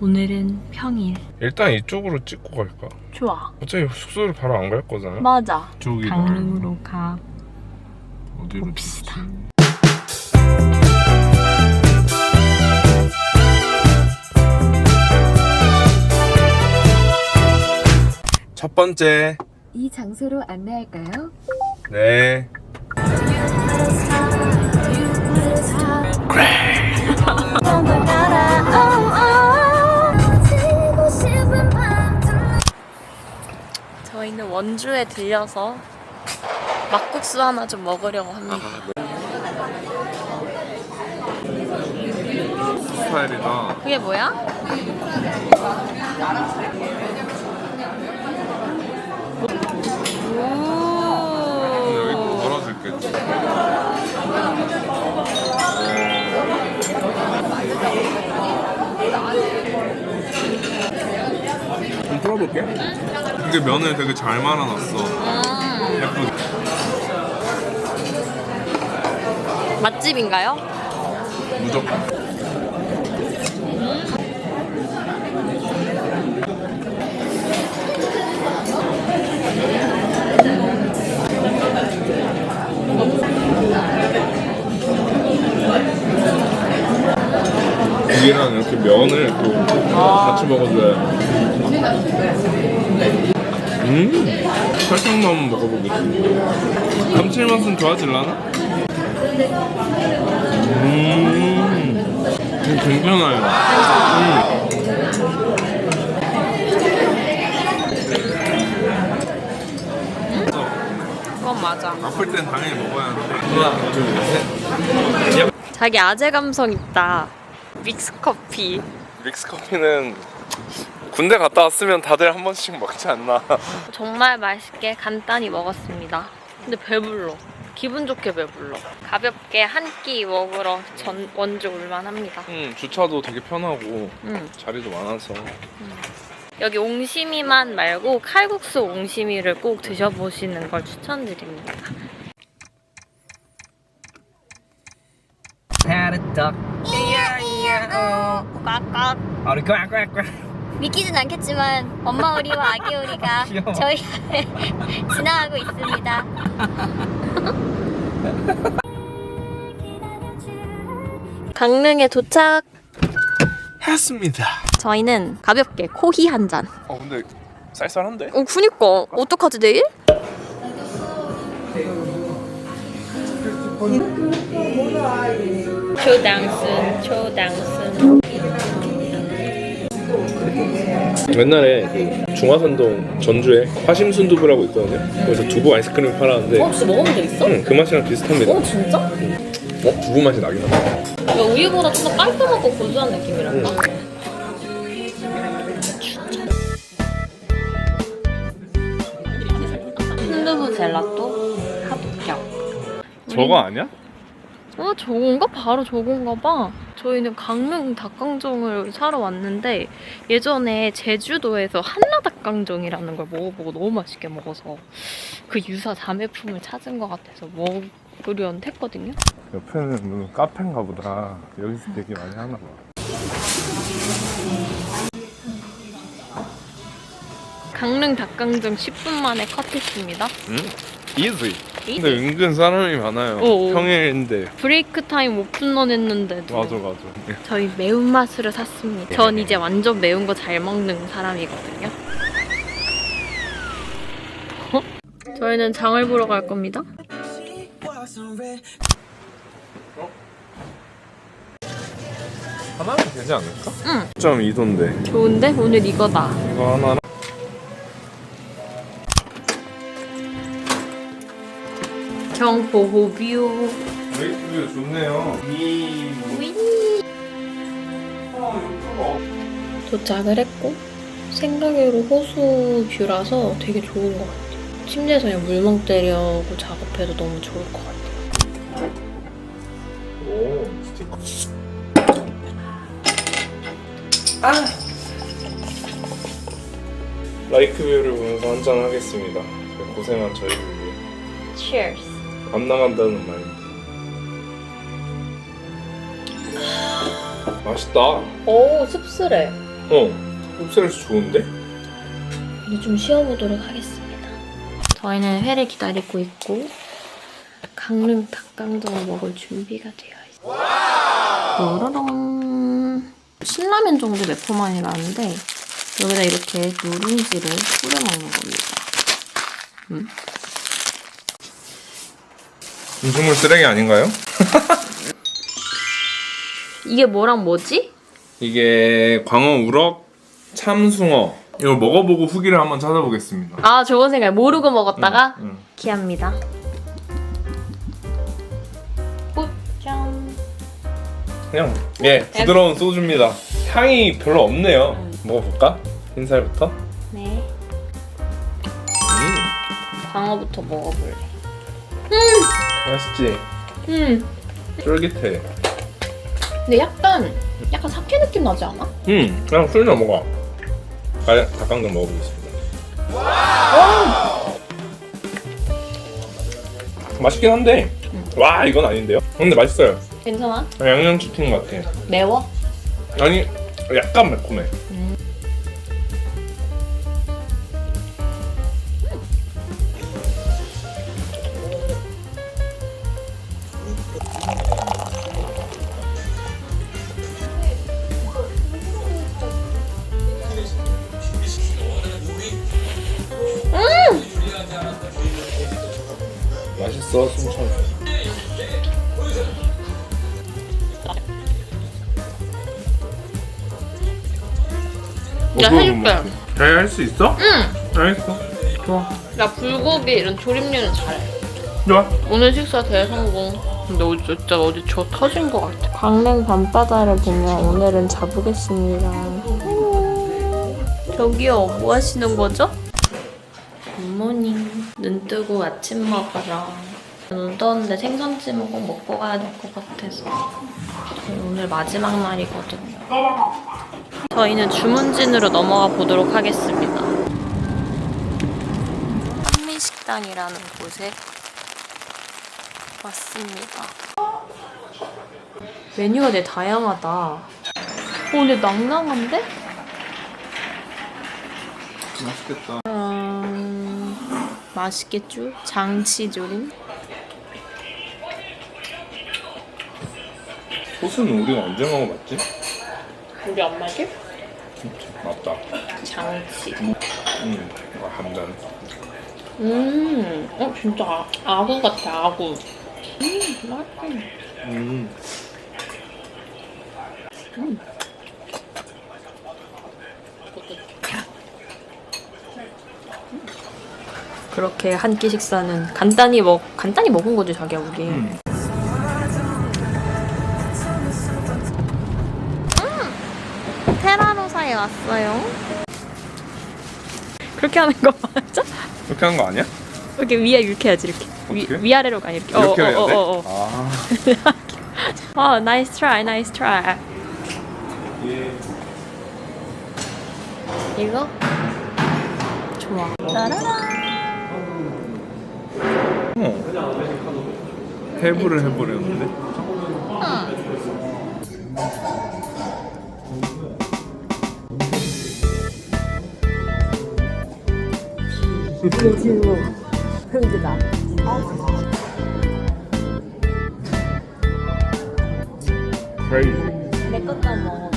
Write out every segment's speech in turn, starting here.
오늘은 평일. 일단 이쪽으로 찍고 갈까? 좋아. 어차피 숙소를 바로 안 갈 거잖아. 맞아. 저기 강릉으로 가 어디로 봅시다. 첫 번째. 이 장소로 안내할까요? 네. 저희는 원주에 들려서 막국수 하나 좀 먹으려고 합니다. 스타일이다. 그게 뭐야? 여기. 좀 풀어볼게. 이게 면을 되게 잘 말아놨어. 음, 예쁘게. 맛집인가요? 무조건. 이랑 이렇게 면을 또 같이 먹어줘야 음 설탕도 한번 먹어보겠습니다 감칠맛은 좋아질라나? 음, 음, 괜찮아요. 음. 그건 맞아. 아플 땐 당연히 먹어야 하는데. 하나, 둘, 셋. 자기 아재 감성 있다. 믹스 커피. 믹스 커피는 군대 갔다 왔으면 다들 한 번씩 먹지 않나. 정말 맛있게 간단히 먹었습니다. 근데 배불러. 기분 좋게 배불러. 가볍게 한 끼 먹으러 전 원주 올만합니다. 음, 주차도 되게 편하고 음. 자리도 많아서. 여기 옹심이만 말고 칼국수 옹심이를 꼭 드셔보시는 걸 추천드립니다. Had a duck. 꽉꽉. 우리 quack quack quack. 믿기진 않겠지만 엄마 오리와 아기 오리가 귀여워. 저희 지나가고 있습니다. 강릉에 도착. 했습니다. 저희는 가볍게 코히 한 잔. 어, 근데 쌀쌀한데? 어, 그니까. 어떡하지, 내일? 초당순, 초당순. 옛날에 그 중화산동 전주에 화심순두부라고 있거든요. 거기서 두부 아이스크림 팔았는데 어, 진짜 먹어본 적 있어? 응, 그 맛이랑 비슷합니다. 어, 진짜? 어? 두부 맛이 나긴 하다. 야, 우유보다 좀 더 깔끔하고 고소한 느낌이랄까? 순두부 젤라또 합격. 저거 아니야? 어, 저건가? 바로 저건가 봐. 저희는 강릉 닭강정을 사러 왔는데 예전에 제주도에서 한라 닭강정이라는 걸 먹어보고 너무 맛있게 먹어서 그 유사 자매품을 찾은 것 같아서 먹으려 했거든요. 옆에는 무슨 카페인가 보다. 여기서 되게 많이 하나 봐. 강릉 닭강정 10분 만에 컷했습니다. 응? 이지. 근데 은근 사람이 많아요. 어, 어. 평일인데. 브레이크 타임 오픈런 했는데도 맞아 맞아. 저희 매운맛으로 샀습니다. 전 이제 완전 매운 거 잘 먹는 사람이거든요. 어? 저희는 장을 보러 갈 겁니다. 하나면 되지 않을까? 응. 9.2도인데. 좋은데? 오늘 이거다. 이거 하나. 경보호 뷰. 웨이트뷰 좋네요. 이. 도착을 했고 생각외로 호수 뷰라서 되게 좋은 것 같아요. 침대에서 그냥 물멍 때려고 작업해도 너무 좋을 것 같아요. 오 스티커. 라이크 뷰를 보면서 한잔 하겠습니다. 고생한 저희를 위해 Cheers. 안 나간다는 마인드. 맛있다. 오 씁쓸해. 어 흡수해서 좋은데? 이제 좀 쉬어보도록 하겠습니다. 저희는 회를 기다리고 있고 강릉 닭강정을 먹을 준비가 되어 있어요. 뾰로롱 신라면 정도 매콤함이 나는데 여기다 이렇게 누룽지를 뿌려 먹는 겁니다. 음 식물 쓰레기 아닌가요? 이게 뭐랑 뭐지? 이게 광어 우럭 참숭어 이걸 먹어보고 후기를 한번 찾아보겠습니다. 아 좋은 생각 모르고 먹었다가 응. 기합니다. 짠. 그냥 예 부드러운 소주입니다. 향이 별로 없네요. 먹어볼까? 흰살부터. 네. 음 광어부터 먹어볼래. 맛있지. 음. 쫄깃해. 근데 약간 약간 사케 느낌 나지 않아? 음 그냥 술 넘어가. 아, 닭강정 먹어보겠습니다. 맛있긴 한데 와 이건 아닌데요? 근데 맛있어요. 괜찮아? 양념치킨 같아. 매워? 아니 약간 매콤해. 맛 야, 해줄게. 잘 할 수 있어? 응. 알겠어. 좋아. 나 불고기 이런 조림류는 잘해. 좋아. 오늘 식사 대성공. 근데 어제 진짜 어제 저 터진 것 같아. 강릉 밤바다를 보며 오늘은 자보겠습니다. 저기요, 뭐 하시는 거죠? 굿모닝. 눈 뜨고 아침 먹으러. 눈 떴는데 생선찜은 꼭 먹고 가야 될 것 같아서. 저희 오늘 마지막 날이거든요. 저희는 주문진으로 넘어가 보도록 하겠습니다. 한민식당이라는 곳에 왔습니다. 메뉴가 되게 다양하다. 어, 근데 낭낭한데? 맛있겠다. 음, 맛있겠죠? 장치조림? 소스는 우리가 언제 먹어봤지? 우리 엄마들? 맞다. 장치. 음, 와 감자는. 음, 어, 진짜 아, 아구 같아, 아구. 음, 맛있다. 음. 그렇게 한 끼 식사는 간단히 먹 간단히 먹은 거지 자기야 우리. 음. 왔어요. 그렇게 하는 거 맞아? 이렇게 하는 거 아니야? 이렇게 위에 이렇게 해야지 이렇게. 어떻게? 위, 위아래로가 아니라 이렇게. 이렇게 어, 해야 어, 돼? 어, 어, 어. 아. 어, 나이스 트라이, 나이스 트라이. 예. 이거? 좋아. 따라라. 어. 해부를 해버렸는데. Crazy. 내 것도 먹어.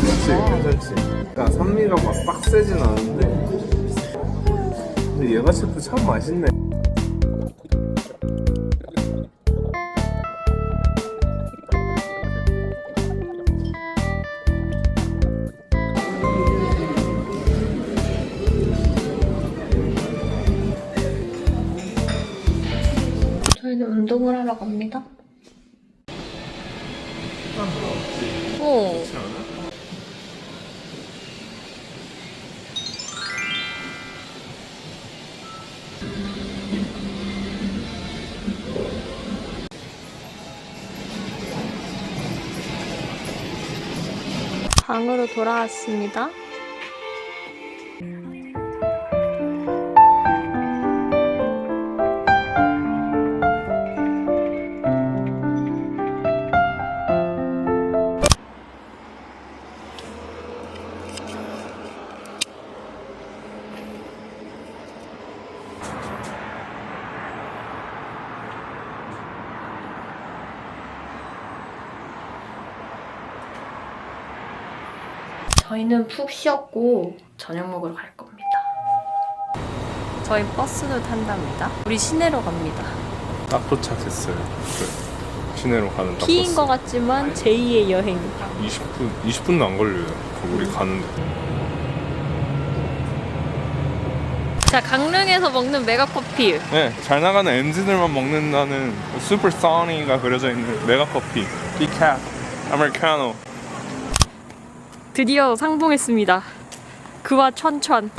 그렇지, 괜찮지. 그러니까 산미가 막 빡세진 않은데. 근데 얘가 셰프 참 맛있네. 어. 방으로 돌아왔습니다. 저희는 푹 쉬었고 저녁 먹으러 갈 겁니다. 저희 버스도 탄답니다. 우리 시내로 갑니다. 딱 도착했어요. 그 시내로 가는 딱 버스. 것 같지만 제2의 여행. 20분 20분도 안 걸려요. 그 우리 가는데. 자, 강릉에서 먹는 메가커피. 네, 잘 나가는 MZ들만 먹는다는 슈퍼 써니가 그려져 있는 메가커피. 디캡 아메리카노. 드디어 상봉했습니다. 그와 천천.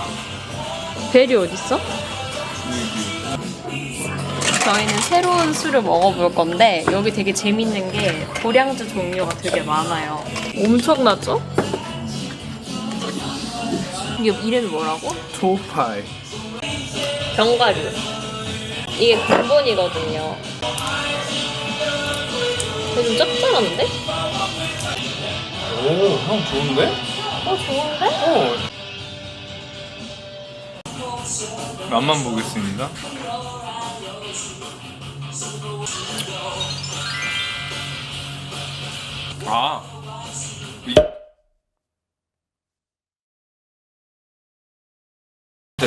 벨이 어딨어? 저희는 새로운 술을 먹어볼 건데 여기 되게 재밌는 게 고량주 종류가 되게 많아요. 엄청나죠? 이게 이름이 뭐라고? 초파이. 견과류. 이게 근본이거든요. 이거 좀 짭짤한데? 오, 향 좋은데? 어, 좋은데? 어. 맛만 보겠습니다. 아. 이-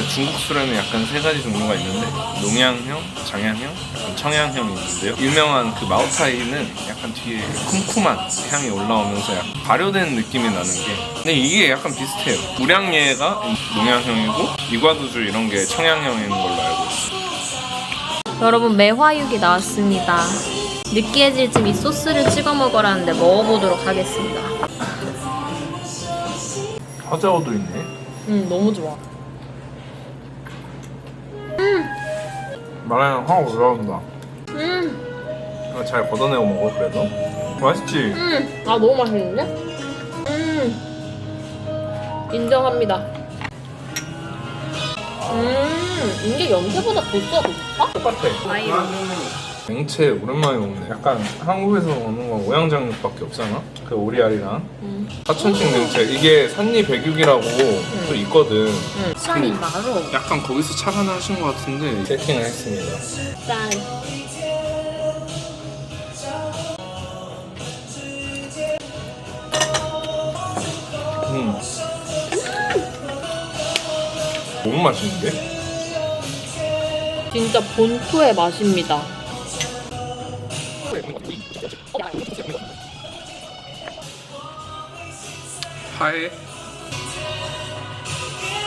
중국 술에는 약간 세 가지 종류가 있는데 농양형, 장양형, 약간 청양형이 있는데요. 유명한 그 마오타이는 약간 뒤에 쿰쿰한 향이 올라오면서 약간 발효된 느낌이 나는 게 근데 이게 약간 비슷해요. 우량예가 농양형이고 이과두줄 이런 게 청양형인 걸로 알고 있어요. 여러분 매화육이 나왔습니다. 느끼해질 쯤 이 소스를 찍어 먹으라는데 먹어보도록 하겠습니다. 화자오도 있네. 음 너무 좋아. 마라향 확 올라온다. 음, 이거 잘 걷어내고 먹어 그래도. 맛있지? 음, 아 너무 맛있는데? 음, 인정합니다. 음, 이게 연태보다 도수가 더 높아? 똑같아. 아이로. 맹채 오랜만에 먹네. 약간 한국에서 먹는 건 오양장육밖에 없잖아. 그 오리알이랑 음, 사천식 냉채. 이게 산리 백육이라고 또 있거든. 음. 짠이 마로. 약간 거기서 착안을 하신 것 같은데 세팅을 했습니다. 짠. 음. 너무 맛있는데? 진짜 본토의 맛입니다. 파에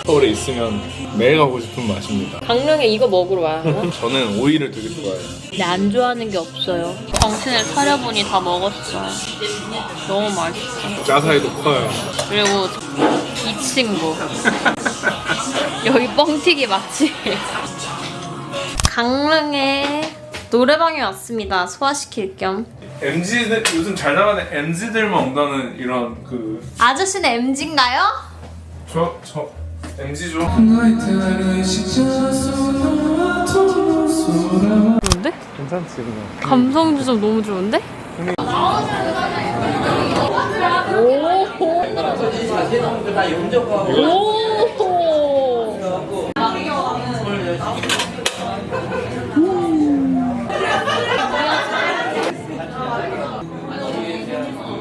서울에 있으면 매일 가고 싶은 맛입니다. 강릉에 이거 먹으러 하나? 저는 오이를 되게 좋아해요. 근데 안 좋아하는 게 없어요. 정신을 차려보니 다 먹었어요. 너무 맛있어. 짜사이도 커요. 그리고 이 친구. 여기 뻥튀기 맛집. 강릉에 노래방에 왔습니다. 소화시킬 겸. MZ들 요즘 잘 나가는 MZ들만 온다는 이런 그 아저씨는 MG인가요? 저, 저 MZ죠? 좋은데? 괜찮지 그냥 감성도 좀 너무 좋은데? 오!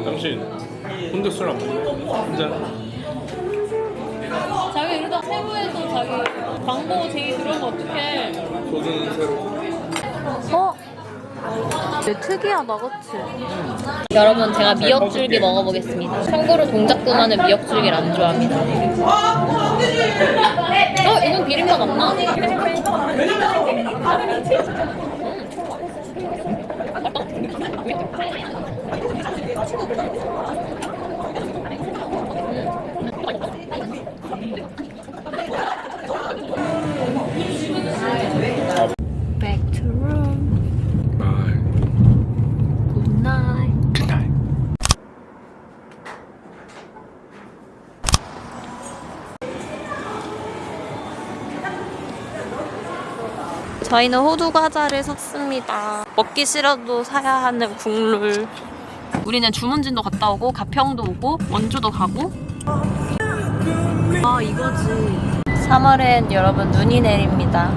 당신 혼자 술안 먹네? 혼자? 자기 이러다 세부에서 자기 광고 제의 들어오면 어떡해 소주는 새로 어? 되게 특이하다 그치? 여러분 제가 미역줄기 먹어보겠습니다 참고로 동작구마는 미역줄기를 안 좋아합니다 어? 이건 비린맛 안 나? 저희는 호두 과자를 샀습니다. 먹기 싫어도 사야 하는 국룰. 우리는 주문진도 갔다 오고 가평도 오고 원주도 가고. 아 이거지. 3월엔 여러분 눈이 내립니다.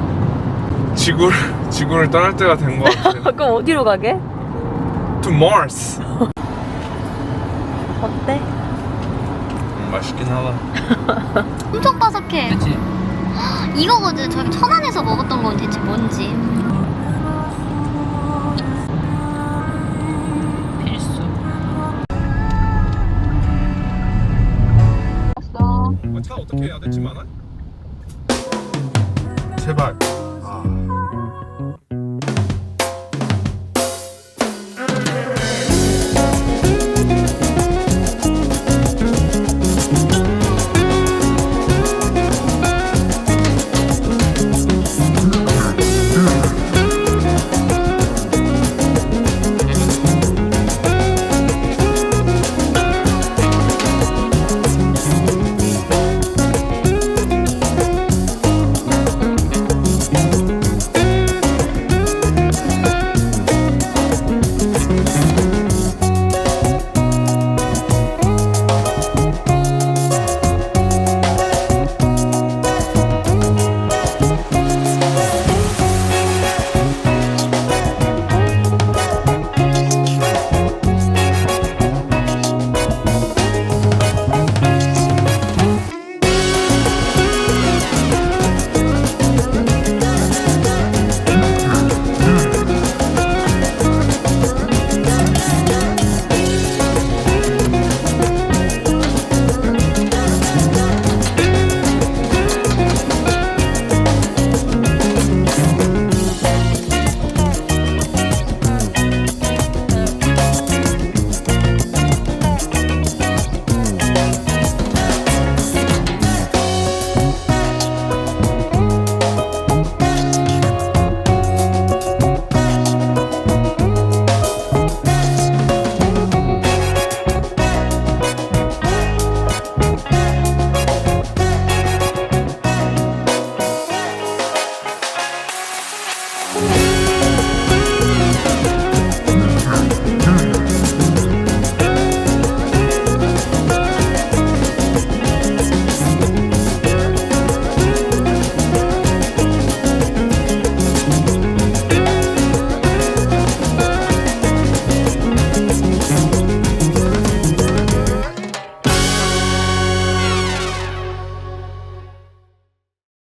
지구를 지구를 떠날 때가 된 것 같아 그럼 어디로 가게? To Mars 어때? 맛있긴 하다. 엄청 바삭해. 그치? 이거거든. 저기 천안에서 먹었던 건 대체 뭔지. 필수. 차 어떻게 해야 될지 많아? 제발.